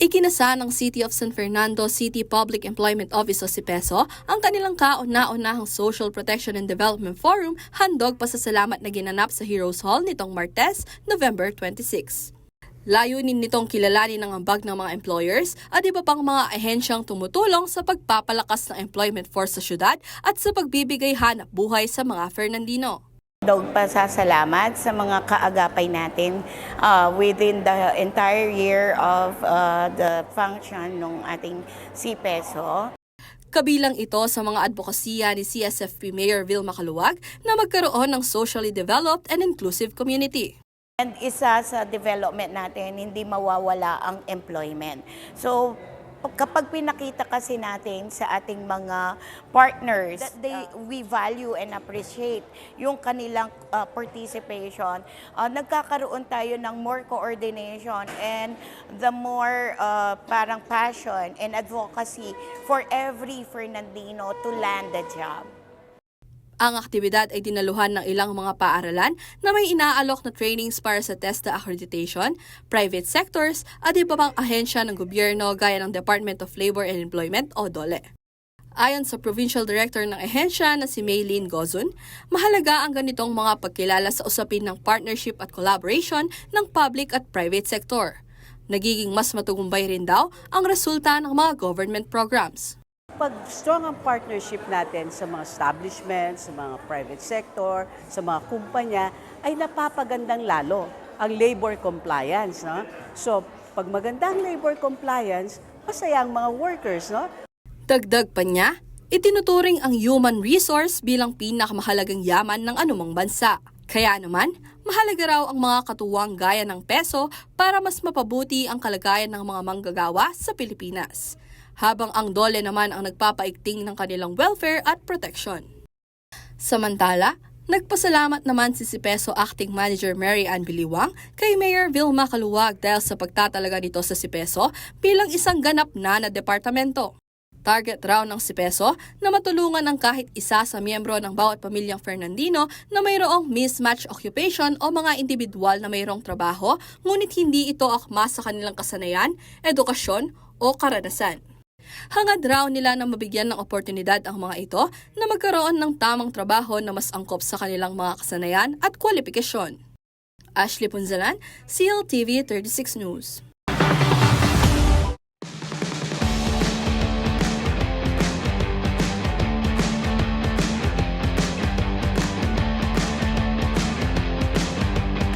Ikinasa ng City of San Fernando City Public Employment Office o CPESO ang kanilang kauna-unahang Social Protection and Development Forum handog pasasalamat na ginanap sa Heroes Hall nitong Martes, November 26. Layunin nitong kilalanin ang ambag ng mga employers at iba pang mga ahensyang tumutulong sa pagpapalakas ng employment force sa syudad at sa pagbibigay hanap buhay sa mga Fernandino. Dog pasasalamat sa mga kaagapay natin uh, within the entire year of uh, the function ng ating CPESO. Kabilang ito sa mga advokasya ni CSFP Mayor Vilma Kaluwag na magkaroon ng socially developed and inclusive community. And isa sa development natin, hindi mawawala ang employment. So, kapag pinakita kasi natin sa ating mga partners that they, we value and appreciate yung kanilang uh, participation, uh, nagkakaroon tayo ng more coordination and the more uh, parang passion and advocacy for every Fernandino to land a job. Ang aktibidad ay dinaluhan ng ilang mga paaralan na may inaalok na trainings para sa TESDA accreditation, private sectors at iba pang ahensya ng gobyerno gaya ng Department of Labor and Employment o DOLE. Ayon sa Provincial Director ng ahensya na si Maylene Gozun, mahalaga ang ganitong mga pagkilala sa usapin ng partnership at collaboration ng public at private sector. Nagiging mas matugumbay rin daw ang resulta ng mga government programs. Pag strong ang partnership natin sa mga establishments, sa mga private sector, sa mga kumpanya, ay napapagandang lalo ang labor compliance. No? So, pag maganda ang labor compliance, masaya ang mga workers. No? Dagdag pa niya, itinuturing ang human resource bilang pinakamahalagang yaman ng anumang bansa. Kaya naman, mahalaga raw ang mga katuwang gaya ng peso para mas mapabuti ang kalagayan ng mga manggagawa sa Pilipinas. Habang ang dole naman ang nagpapaigting ng kanilang welfare at protection. Samantala, nagpasalamat naman si Sipeso Acting Manager Mary Ann Biliwang kay Mayor Vilma Kaluwag dahil sa pagtatalaga nito sa Sipeso bilang isang ganap na na departamento. Target raw ng Sipeso na matulungan ang kahit isa sa miyembro ng bawat pamilyang Fernandino na mayroong mismatch occupation o mga individual na mayroong trabaho ngunit hindi ito akma sa kanilang kasanayan, edukasyon o karanasan. Hangad raw nila na mabigyan ng oportunidad ang mga ito na magkaroon ng tamang trabaho na mas angkop sa kanilang mga kasanayan at kwalifikasyon. Ashley Punzalan, CLTV 36 News.